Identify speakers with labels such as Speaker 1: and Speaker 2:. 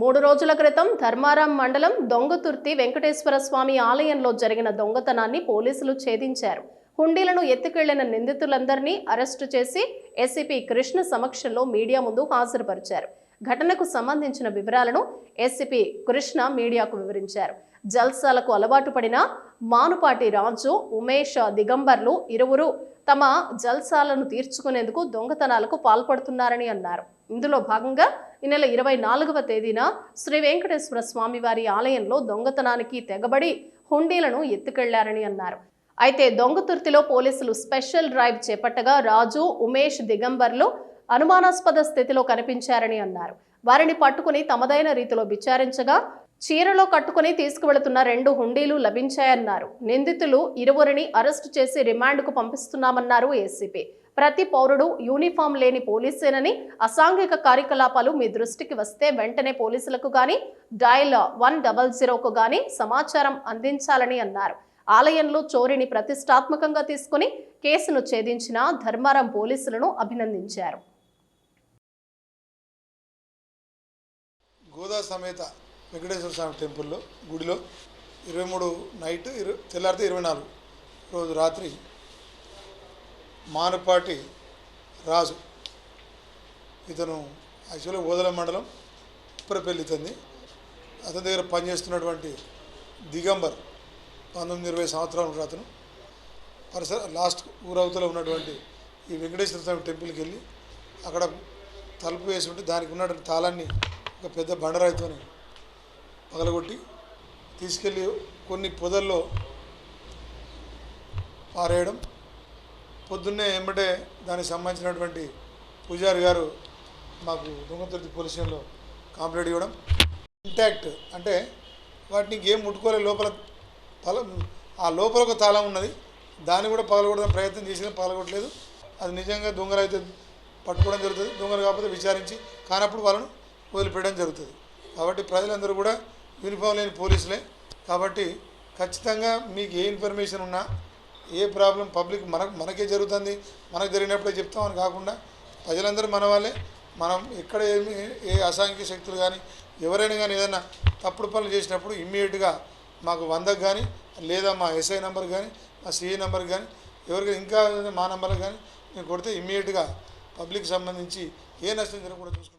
Speaker 1: మూడు రోజుల క్రితం ధర్మారం మండలం దొంగతుర్తి వెంకటేశ్వర స్వామి ఆలయంలో జరిగిన దొంగతనాన్ని పోలీసులు ఛేదించారు. హుండీలను ఎత్తుకెళ్ళిన నిందితులందరినీ అరెస్టు చేసి ఎస్సీపీ కృష్ణ సమక్షంలో మీడియా ముందు హాజరుపరిచారు. ఘటనకు సంబంధించిన వివరాలను ఎస్సీపీ కృష్ణ మీడియాకు వివరించారు. జల్సాలకు అలవాటు పడిన మానుపాటి రాజు ఉమేష్ దిగంబర్లు ఇరువురు తమ జల్సాలను తీర్చుకునేందుకు దొంగతనాలకు పాల్పడుతున్నారని అన్నారు. ఇందులో భాగంగా ఈ నెల ఇరవై నాలుగవ తేదీన శ్రీ వెంకటేశ్వర స్వామివారి ఆలయంలో దొంగతనానికి తెగబడి హుండీలను ఎత్తుకెళ్ళారని అన్నారు. అయితే దొంగతుర్తిలో పోలీసులు స్పెషల్ డ్రైవ్ చేపట్టగా రాజు ఉమేష్ దిగంబర్లు అనుమానాస్పద స్థితిలో కనిపించారని అన్నారు. వారిని పట్టుకుని తమదైన రీతిలో విచారించగా చీరలో కట్టుకుని తీసుకువెళుతున్న రెండు హుండీలు లభించాయన్నారు. నిందితులు ఇరువురిని అరెస్టు చేసి రిమాండ్కు పంపిస్తున్నామన్నారు ఏసీపీ. ప్రతి పౌరుడు యూనిఫామ్ లేని పోలీసేనని అసాంఘిక కార్యకలాపాలు మీ దృష్టికి వస్తే వెంటనే పోలీసులకు గాని డయల్ వన్ డబల్ జీరోకు గాని సమాచారం అందించాలని అన్నారు. ఆలయంలో చోరీని ప్రతిష్టాత్మకంగా తీసుకుని కేసును ఛేదించిన ధర్మారం పోలీసులను అభినందించారు.
Speaker 2: గోదా సమేత వెంకటేశ్వర స్వామి టెంపుల్లో గుడిలో ఇరవై మూడు నైట్ ఇరవై తెల్లారితే ఇరవై నాలుగు రోజు రాత్రి మానుపాటి రాజు ఇతను యాక్చువల్గా ఓదల మండలం ఉప్పరపల్లి ఇతంది అతని దగ్గర పనిచేస్తున్నటువంటి దిగంబర్ పంతొమ్మిది ఇరవై సంవత్సరాల అతను పరిసర లాస్ట్ ఊరవతలో ఉన్నటువంటి ఈ వెంకటేశ్వర స్వామి టెంపుల్కి వెళ్ళి అక్కడ తలుపు వేసి ఉంటే దానికి ఉన్నటువంటి తాళాన్ని ఒక పెద్ద బండరాయితోని పగలగొట్టి తీసుకెళ్ళి కొన్ని పొదల్లో పారేయడం. పొద్దున్నే ఎంబటే దానికి సంబంధించినటువంటి పూజారి గారు మాకు దొంగతుర్తి పోలీస్ స్టేషన్లో కంప్లైంట్ ఇవ్వడం. ఇంటాక్ట్ అంటే వాటిని గేమ్ ముట్టుకోలే లోపల తల ఆ లోపల ఒక తాళం ఉన్నది. దాన్ని కూడా పగలగొడదాం ప్రయత్నం చేసినా పగలగొట్టలేదు. అది నిజంగా దొంగలు అయితే పట్టుకోవడం జరుగుతుంది. దొంగలు కాకపోతే విచారించి కానప్పుడు వాళ్ళను వదిలిపెట్టడం జరుగుతుంది. కాబట్టి ప్రజలందరూ కూడా యూనిఫామ్ లేని పోలీసులే. కాబట్టి ఖచ్చితంగా మీకు ఏ ఇన్ఫర్మేషన్ ఉన్నా ఏ ప్రాబ్లం పబ్లిక్ మనకు మనకే జరుగుతుంది. మనకు జరిగినప్పుడే చెప్తామని కాకుండా ప్రజలందరూ మన వాళ్ళే. మనం ఎక్కడ ఏమి ఏ అసాంఖ్య శక్తులు కానీ ఎవరైనా కానీ ఏదైనా తప్పుడు పనులు చేసినప్పుడు ఇమ్మీడియట్గా మాకు వందకు కానీ లేదా మా ఎస్ఐ నెంబర్ కానీ మా సిఐ నెంబర్ కానీ ఎవరికైనా ఇంకా మా నెంబర్ కానీ నేను కొడితే ఇమ్మీడియట్గా పబ్లిక్ సంబంధించి ఏ నష్టం జరగకుండా చూసుకుంటాం.